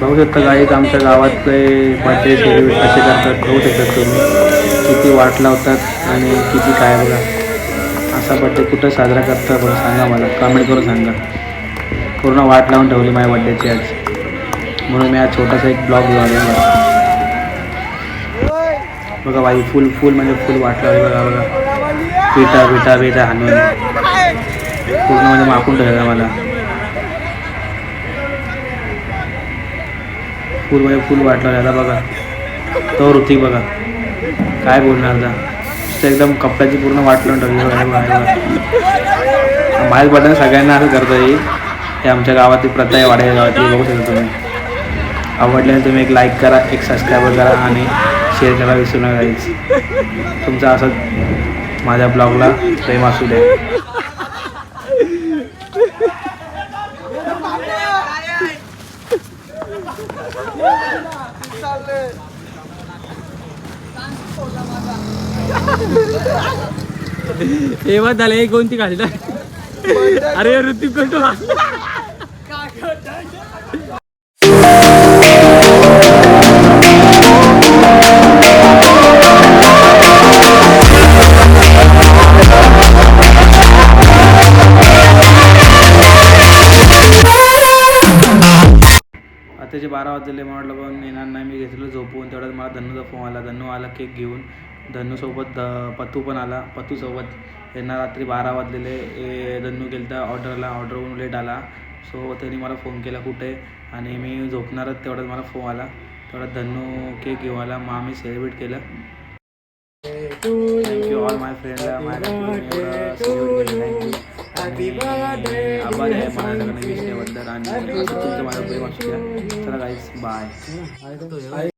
बघू शकता गाईत आमच्या गावात बर्थडे सेलिब्रेट कसे करतात बघू शकतात तुम्ही. किती वाट लावतात आणि किती काय बघा. असा बड्डे कुठं साजरा करता बघा सांगा मला. कमेंट करून सांगा. पूर्ण वाट लावून ठेवली माझ्या बड्डेची आज. म्हणून मी आज छोटासा एक ब्लॉग लावलेला बघा बाई फुल फुल म्हणजे फुल वाट लावली बघा बघा. पिठा पिठा पिठा हाणून पूर्ण म्हणजे माकून ठेवला मला. फुल म्हणजे फुल वाटला आता बघा. तो ऋतिक बघा. काय बोलणार आता? एकदम कपड्याची पूर्ण वाटलं लावून माहीत बघा. सगळ्यांना असं करता येईल हे आमच्या गावातली प्रथा आहे वाड्या गावातली. बघू शकता तुम्ही. आवडल्याने तुम्ही एक लाईक करा एक सबस्क्राईबर करा आणि शेअर करा विसरू नका तुमचा असं माझ्या ब्लॉगला प्रेम असू द्या हे बघ झालं एक कोणती काढली अरे ऋतिक कोणतो आताचे बारा वाजले मला वाटलं पण येणार नाही मी घेतलं झोपून. तेवढ्यात मला धन्नूचा फोन आला. धन्नू आला केक घेऊन. धन्नूसोबत पत्तू पण आला. पत्तूसोबत यांना रात्री बारा वाजलेले. ए, धन्नू गेलता ऑर्डरला ऑर्डरवरून लेट आला. सो त्यांनी मला फोन केला कुठे? आणि मी झोपणारच तेवढ्यात मला फोन आला. तेवढ्यात धन्नू केक घेऊन आला. मग आम्ही सेलिब्रेट केलं. थँक्यू ऑल माय फ्रेंडला माझ्या थँक्यू आभार आहे माझ्याकडे विषयाबद्दल आणि असं तुमचं माझं प्रेम असू द्या चला गाईस बाय